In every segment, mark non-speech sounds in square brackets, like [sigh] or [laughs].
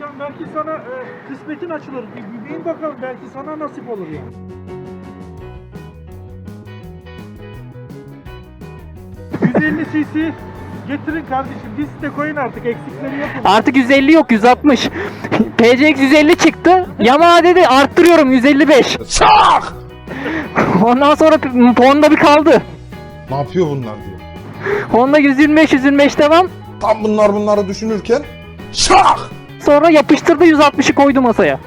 Mertcan belki sana e, kısmetin açılır. Bir, bir bin bakalım belki sana nasip olur ya. ...150 cc getirin kardeşim. Biz de koyun artık eksikleri yapın. Artık 150 yok 160. PCX 150 çıktı. Yamaha dedi arttırıyorum 155. Şak! Ondan sonra Honda bir kaldı. Ne yapıyor bunlar diyor. Honda 125 125 devam. Tam bunlar bunları düşünürken şak! Sonra yapıştırdı 160'ı koydu masaya.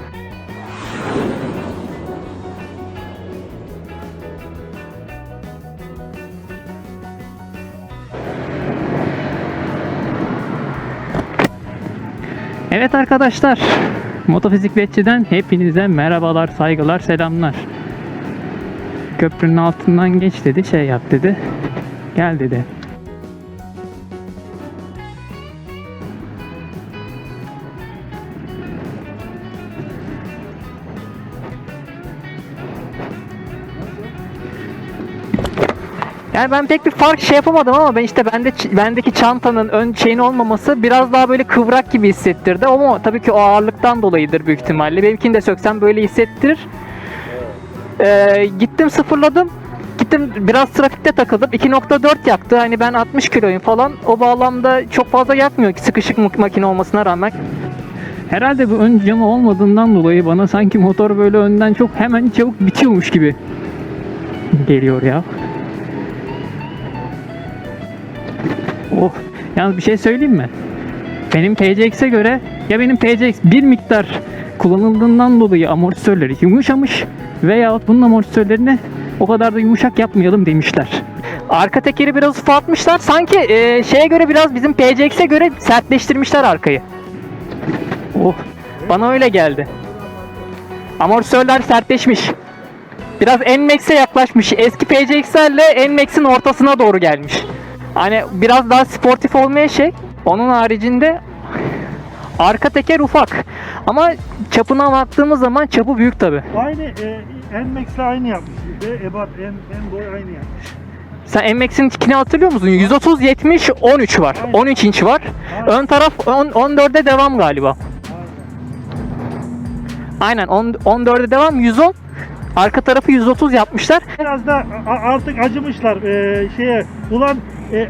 Evet arkadaşlar, Motofizik Betçi'den hepinize merhabalar, saygılar, selamlar. Köprünün altından geç dedi, şey yap dedi. Gel dedi. Yani ben pek bir fark şey yapamadım ama ben işte bende bendeki çantanın ön şeyin olmaması biraz daha böyle kıvrak gibi hissettirdi. Ama tabii ki o ağırlıktan dolayıdır büyük ihtimalle. Benimkini de söksem böyle hissettirir. Ee, gittim sıfırladım. Gittim biraz trafikte takıldım. 2.4 yaktı. Hani ben 60 kiloyum falan. O bağlamda çok fazla yakmıyor ki sıkışık mak- makine olmasına rağmen. Herhalde bu ön camı olmadığından dolayı bana sanki motor böyle önden çok hemen çabuk bitiyormuş gibi geliyor ya. Oh, yalnız bir şey söyleyeyim mi? Benim PCX'e göre ya benim PCX bir miktar kullanıldığından dolayı amortisörleri yumuşamış veya bunun amortisörlerini o kadar da yumuşak yapmayalım demişler. Arka tekeri biraz ufaltmışlar. Sanki e, şeye göre biraz bizim PCX'e göre sertleştirmişler arkayı. Oh, bana öyle geldi. Amortisörler sertleşmiş. Biraz NMAX'e yaklaşmış. Eski PCX'lerle NMAX'in ortasına doğru gelmiş. Hani biraz daha sportif olmaya şey. Onun haricinde arka teker ufak. Ama çapına baktığımız zaman çapı büyük tabi. Aynı e, Nmax'le aynı yapmış. Ve ebat en, en boy aynı yapmış. Sen MX'in ikini hatırlıyor musun? 130 70 13 var. Aynen. 13 inç var. Aynen. Ön taraf 10, 14'e devam galiba. Aynen 10, 14'e devam 110. Arka tarafı 130 yapmışlar. Biraz da artık acımışlar e, şeye. Ulan e,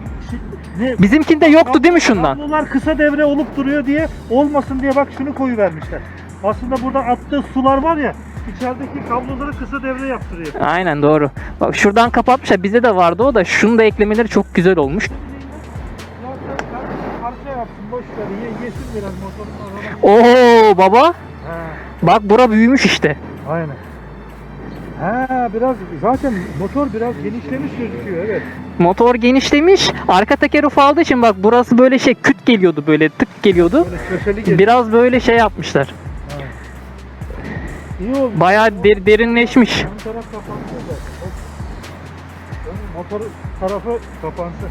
ne, Bizimkinde yoktu değil mi şundan? Kablolar kısa devre olup duruyor diye olmasın diye bak şunu koyu vermişler. Aslında burada attığı sular var ya içerideki kabloları kısa devre yaptırıyor. Aynen doğru. Bak şuradan kapatmışlar. Bize de vardı o da. Şunu da eklemeleri çok güzel olmuş. Ya sen kardeşim parça yapsın boş ver ye, yesin biraz motorun araba. Oo baba. He, Bak bura büyümüş işte. aynen. Ha biraz zaten motor biraz genişlemiş gözüküyor evet. Motor genişlemiş. Arka teker ufaldığı için bak burası böyle şey küt geliyordu böyle tık geliyordu. Böyle. Biraz böyle şey yapmışlar. İyi oldu. Bayağı der- derinleşmiş. Ön taraf kapansın da. Ön motor tarafı kapansın.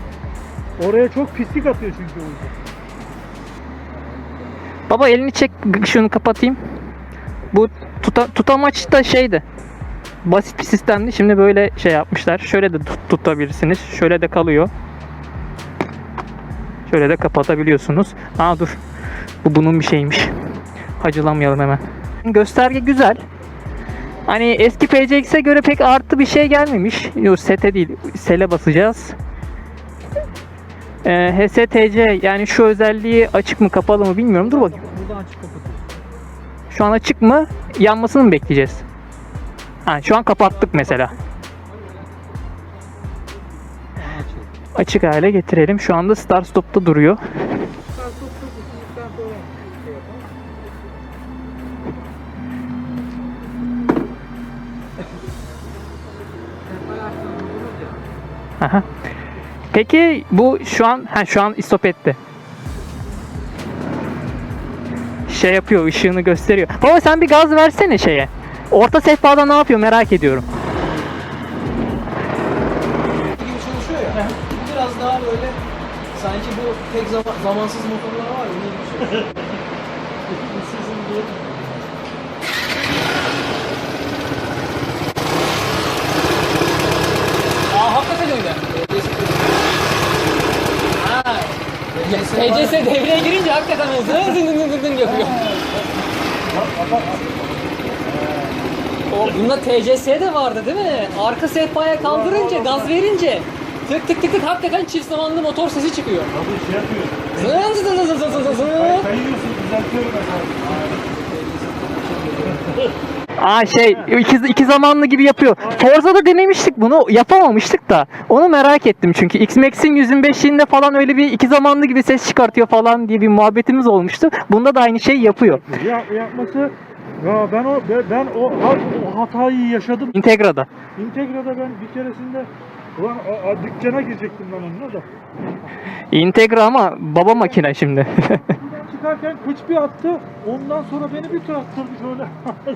Oraya çok pislik atıyor çünkü o yüzden. Baba elini çek şunu kapatayım. Bu tuta, tutamaç da şeydi. Basit bir sistemdi. Şimdi böyle şey yapmışlar. Şöyle de tut, tutabilirsiniz. Şöyle de kalıyor. Şöyle de kapatabiliyorsunuz. Aa dur. Bu bunun bir şeymiş. Hacılamayalım hemen. Gösterge güzel. Hani eski PCX'e göre pek artı bir şey gelmemiş. Yok sete değil. Sele basacağız. Ee, HSTC yani şu özelliği açık mı kapalı mı bilmiyorum. Dur bakayım. Buradan açık kapatıyor. Şu an açık mı? Yanmasını mı bekleyeceğiz? Ha, şu an kapattık mesela. Açık hale getirelim. Şu anda start stop'ta duruyor. Aha. Peki bu şu an ha şu an stop etti. Şey yapıyor, ışığını gösteriyor. Baba sen bir gaz versene şeye. Orta sehpada ne yapıyor merak ediyorum. gibi çalışıyor ya. Biraz daha böyle sanki bu tek zaman, zamansız motorlar var ya onun gibi çalışıyor. Hızsızın diye. Aa hakikaten öyle. Ha. TCS devreye girince hakikaten hızlı hızlı hızlı hızlı yapıyor. O bunda TCS de vardı değil mi? Arka sehpaya kaldırınca, gaz verince tık tık tık tık hakikaten çift zamanlı motor sesi çıkıyor. Abi şey yapıyor. Zın zın zın zın zın zın zın. Kayıyorsun düzeltiyorum mesela. [laughs] Aa şey iki, iki zamanlı gibi yapıyor. Forza'da denemiştik bunu yapamamıştık da. Onu merak ettim çünkü X-Max'in 125'inde falan öyle bir iki zamanlı gibi ses çıkartıyor falan diye bir muhabbetimiz olmuştu. Bunda da aynı şey yapıyor. Ya, yapması ya ben o ben- ben o, o hatayı yaşadım. Integra'da. Integra'da ben bir keresinde ulan a, a, dükkana girecektim ben onunla da. Integra ama baba makine şimdi. [laughs] Çıkarken kıç bir attı. Ondan sonra beni bir tur attırdı şöyle. [laughs]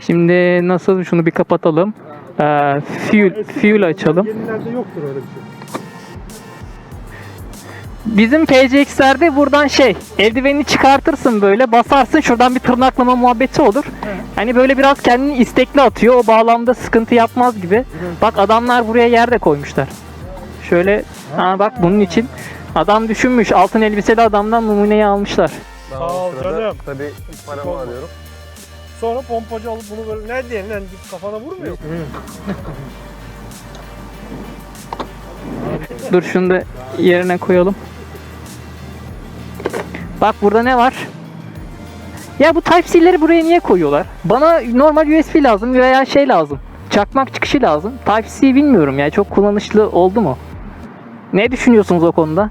Şimdi nasıl şunu bir kapatalım. Ee, fuel, fuel açalım. Yenilerde yoktur öyle bir şey. Bizim PCX'lerde buradan şey eldiveni çıkartırsın böyle basarsın şuradan bir tırnaklama muhabbeti olur. Hani böyle biraz kendini istekli atıyor o bağlamda sıkıntı yapmaz gibi. Bak adamlar buraya yer de koymuşlar. Şöyle ha bak bunun için adam düşünmüş altın elbiseli adamdan numuneyi almışlar. Ben Sağ o ol sırada canım. Tabii paramı arıyorum. Sonra pompacı alıp bunu böyle ne diye lan kafana vurmuyor. Dur şunu da yerine koyalım. Bak burada ne var? Ya bu Type-C'leri buraya niye koyuyorlar? Bana normal USB lazım veya şey lazım. Çakmak çıkışı lazım. Type-C bilmiyorum ya çok kullanışlı oldu mu? Ne düşünüyorsunuz o konuda?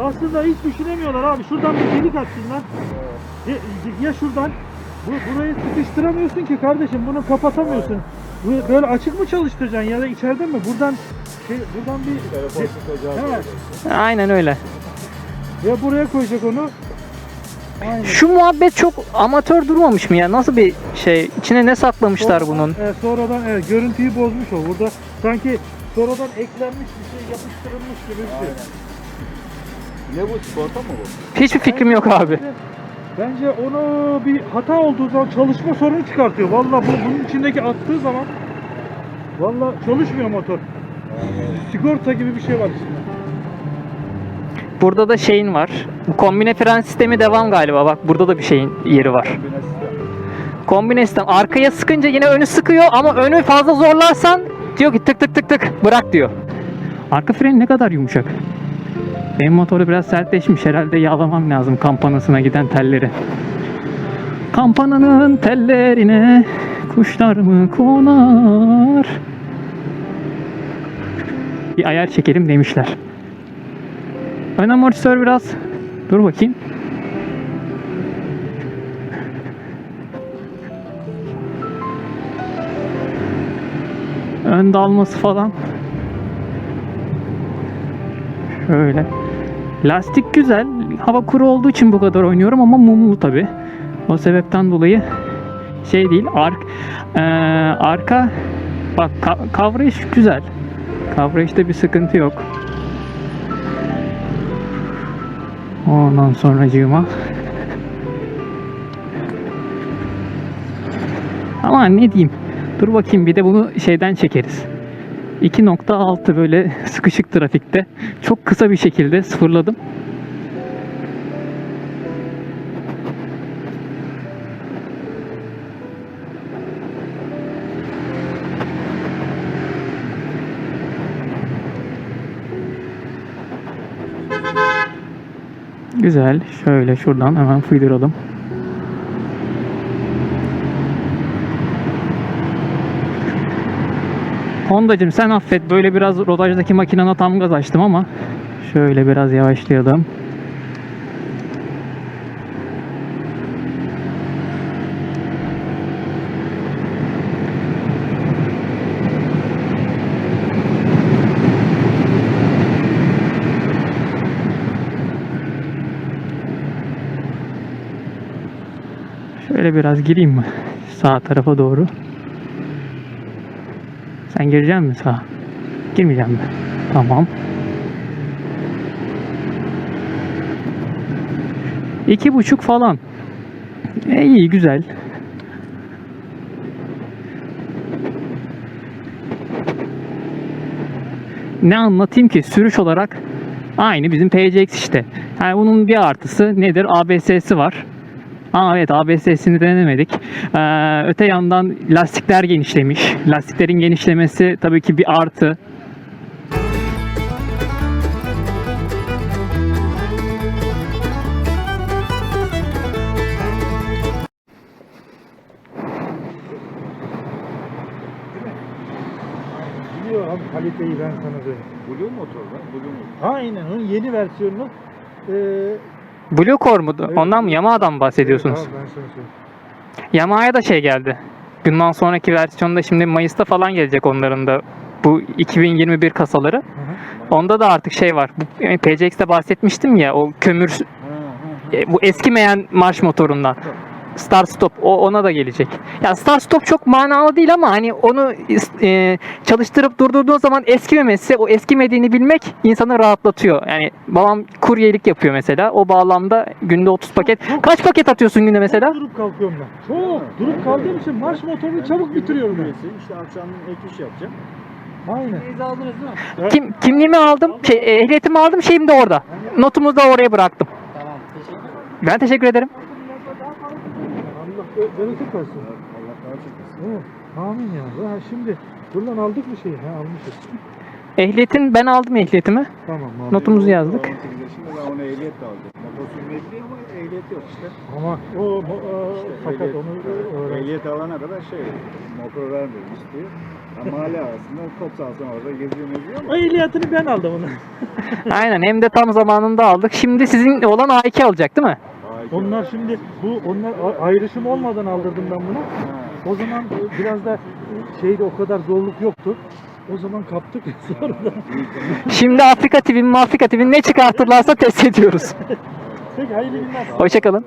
Aslında hiç düşünemiyorlar abi. Şuradan bir delik açsınlar. Ya, ya şuradan. Bu, burayı sıkıştıramıyorsun ki kardeşim. Bunu kapatamıyorsun. Bu, böyle açık mı çalıştıracaksın ya da içeride mi? Buradan şey, buradan bir... He. Aynen öyle. Ya buraya koyacak onu. Aynen. Şu muhabbet çok amatör durmamış mı ya? Nasıl bir şey? İçine ne saklamışlar Sonradan- bunun? e, sonradan evet, görüntüyü bozmuş o. Burada sanki sonradan eklenmiş bir şey yapıştırılmış gibi bir şey. Ne bu sigorta mı bu? Hiçbir fikrim yok abi. Bence onu bir hata olduğu zaman çalışma sorunu çıkartıyor. Vallahi bu bunun içindeki attığı zaman vallahi çalışmıyor motor. Sigorta gibi bir şey var içinde. Burada da şeyin var. Kombine fren sistemi devam galiba. Bak burada da bir şeyin yeri var. Kombine sistem. Arkaya sıkınca yine önü sıkıyor ama önü fazla zorlarsan diyor ki tık tık tık tık bırak diyor. Arka freni ne kadar yumuşak. Benim motoru biraz sertleşmiş. Herhalde yağlamam lazım kampanasına giden telleri. Kampananın tellerine kuşlar mı konar? Bir ayar çekelim demişler. Ön amortisör biraz dur bakayım. Ön dalması falan. Şöyle. Lastik güzel. Hava kuru olduğu için bu kadar oynuyorum ama mumlu tabi. O sebepten dolayı şey değil. Ark, eee, arka bak ka- kavrayış güzel. Kavrayışta bir sıkıntı yok. Ondan sonracığıma. Ama ne diyeyim. Dur bakayım bir de bunu şeyden çekeriz. 2.6 böyle sıkışık trafikte çok kısa bir şekilde sıfırladım. Güzel. Şöyle şuradan hemen fıydıralım. Honda'cım sen affet. Böyle biraz rodajdaki makinana tam gaz açtım ama şöyle biraz yavaşlayalım. Şöyle biraz gireyim mi? Sağ tarafa doğru. Sen girecek misin sağa? Girmeyeceğim mi? Tamam. İki buçuk falan. E, iyi güzel. ne anlatayım ki sürüş olarak aynı bizim PCX işte. Yani bunun bir artısı nedir? ABS'si var. Aa evet ABS'sini denemedik. Ee, öte yandan lastikler genişlemiş. Lastiklerin genişlemesi tabii ki bir artı. Biliyor abi kaliteyi ben sana söyleyeyim. Blue motor lan. Blue motor. Aynen onun yeni versiyonunu eee Blue Core mu? Evet. Ondan mı? Yamaha'dan mı bahsediyorsunuz? Evet, abi ben sana söyleyeyim. Yamaha'ya da şey geldi. Bundan sonraki versiyonda şimdi Mayıs'ta falan gelecek onların da bu 2021 kasaları. Hı hı. Onda da artık şey var. PCX'te bahsetmiştim ya o kömür Ha, ha, e, bu eskimeyen marş motorundan. Start stop o ona da gelecek. Ya start stop çok manalı değil ama hani onu e, çalıştırıp durdurduğun zaman eskimemesi, o eskimediğini bilmek insanı rahatlatıyor. Yani babam kuryelik yapıyor mesela. O bağlamda günde 30 paket. Kaç paket atıyorsun günde mesela? Durup kalkıyorum ben. Çok durup kaldığım için marş motorunu çabuk bitiriyorum ben. İşte akşam ek iş yapacağım. Aynen. Teyze aldınız değil mi? Kim, kimliğimi aldım, şey, e, ehliyetimi aldım, şeyim de orada. Notumu da oraya bıraktım. Tamam. Teşekkür ederim. Ben teşekkür ederim. Bereket versin. Allah daha çıkmasın. Evet. Amin ya. Ha, şimdi buradan aldık mı şeyi? Ha almışız. Ehliyetin ben aldım ehliyetimi. Tamam abi. Notumuzu yazdık. 18 yaşında ben ona ehliyet de aldım. Motor sürmeyi biliyor ama ehliyet yok işte. Ama o, o e, fakat ehliyet, onu öğren. Ehliyet alana kadar şey, motor vermiyorum istiyor. Ama mahalle arasında top sahasına orada geziyor meziyor ama O ehliyetini ben aldım onu. [laughs] Aynen hem de tam zamanında aldık. Şimdi sizin olan A2 alacak değil mi? Onlar şimdi bu onlar ayrışım olmadan aldırdım ben bunu. O zaman biraz da şeyde o kadar zorluk yoktu. O zaman kaptık [laughs] sonra da. Şimdi Afrika TV'nin Afrika TV'nin ne çıkartırlarsa test ediyoruz. Peki hayırlı günler. Hoşçakalın.